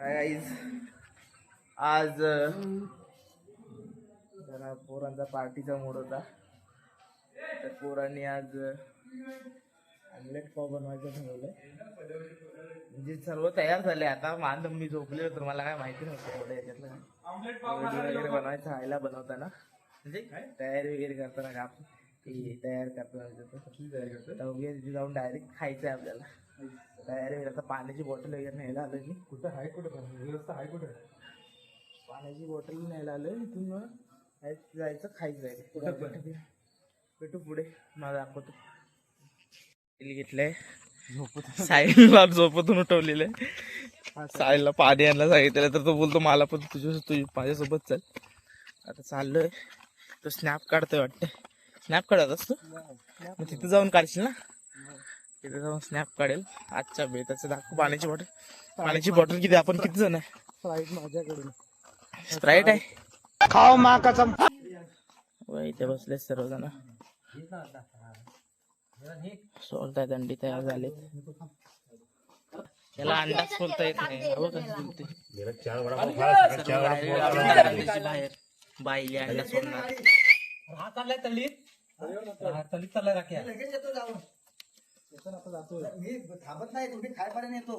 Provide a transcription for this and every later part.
Guys आज जरा पोरांचा पार्टीचा मूड होता. तर पोरांनी आज ऑमलेट पाव बनवायचं ठरवलंय. म्हणजे सर्व तयार झाले. आता मान मी झोपले तर मला काय माहिती नव्हतं एवढं याच्यातलं वगैरे बनवायचं आईला बनवताना. म्हणजे तयारी वगैरे करताना का आपण? तयार करताना. जाऊन डायरेक्ट खायचं आहे आपल्याला वगैरे आता पाण्याची बॉटल वगैरे न्यायला आलोय मी. कुठं? आहे कुठं व्यवस्था आहे. कुठं पाण्याची बॉटल न्यायला आलोय. इथून मग जायचं- जायचं खायचं आहे. कुठं पण? भेटू पुढे. मला दाखवतो. तेल घेतलंय. साईला झोपतून उठवलेलं आहे. साईला पाणी आणायला सांगितलं तर तो बोलतो मला पण तुझ्या तुझी माझ्यासोबत चल. आता चाललोय. तो स्नॅप काढतोय वाटतं. स्नॅप काढत असतो? मग तिथे जाऊन काढशील ना? तिथे जाऊन स्नॅप काढेल. आजच्या बेताचं दाखव. पाण्याची बॉटल पाण्याची बॉटल किती? आपण किती जण आहे? फ्लाईट माझ्याकडून. स्प्राईट आहे. खाओ मा कसम. इथे बसले सर्वजण. सोलताय दंडी तयार झाले त्याला अंदाज सोलता येत नाही. हो? बोलते. बाहेर बाईले अंडा सोडणार. हा चाललाय हा चाललाय राख्या थांबत नाही तुम्ही खायपर्यंत येतो.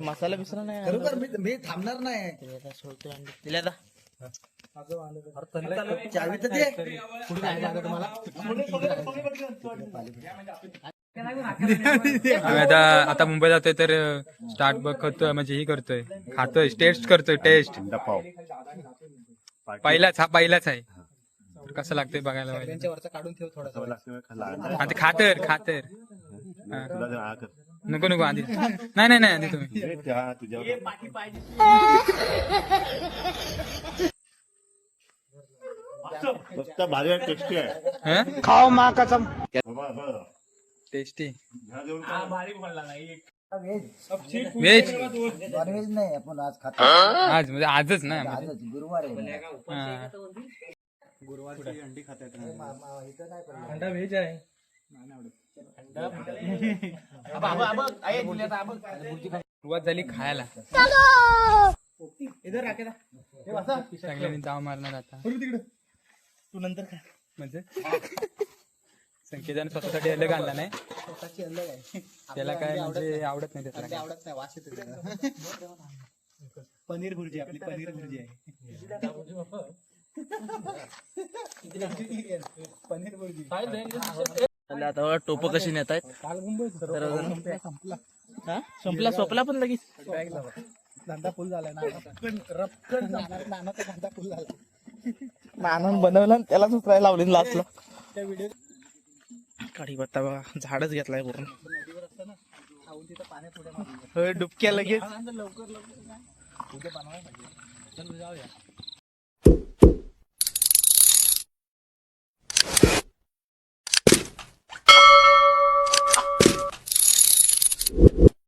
मसाला बिसरा नाही. खरोखर मी मी थांबणार नाही. ते आता आता. चावी तर दे आम्ही आता आता मुंबई जातोय तर स्टार्ट बघ करतोय म्हणजे ही करतोय. खातोय टेस्ट करतोय टेस्ट. पहिलाच हा पहिलाच आहे. कसं लागतंय बघायला पाहिजे. त्यांच्या वरचा काढून ठेव थोडासा. खातर खातर. हा. नको नको आधी. नाही नाही नाही आधी तुम्ही. मस्त भारी आहे टेस्टी आहे. हं? खाओ मा कसम. Tasty veg veg non veg नाही आपण आज खातो. आज म्हणजे आजच ना आजच गुरुवार आहे. हा. अंडा व्हेज आहे. सुरुवात झाली खायला. सगळ्यांनी जाव मारणार आता. तू नंतर खा. म्हणजे? संकेताने स्वतःसाठी अलग आणला नाही. स्वतःची अलग आहे. त्याला काय म्हणजे आवडत नाही. त्याला आवडत नाही. वास येतो त्याला. पनीर भुर्जी आपली पनीर भुर्जी आहे. पनीर आता टोपं कशी नेत आहेत काल मुंबईत. संपला हा? संपला सोपला पण लगेच. धंदा फुल झालाय ना रपकन नानाचा धंदा फुल झाला नानान बनवला त्यालाच उतरायला लावली लास्टला त्या व्हिडिओ कढीपत्ता बघा झाडच घेतलाय पूर्ण. होय डुबक्या लगेच. लवकर लवकर उद्या बनवायला पाहिजे चल जाऊया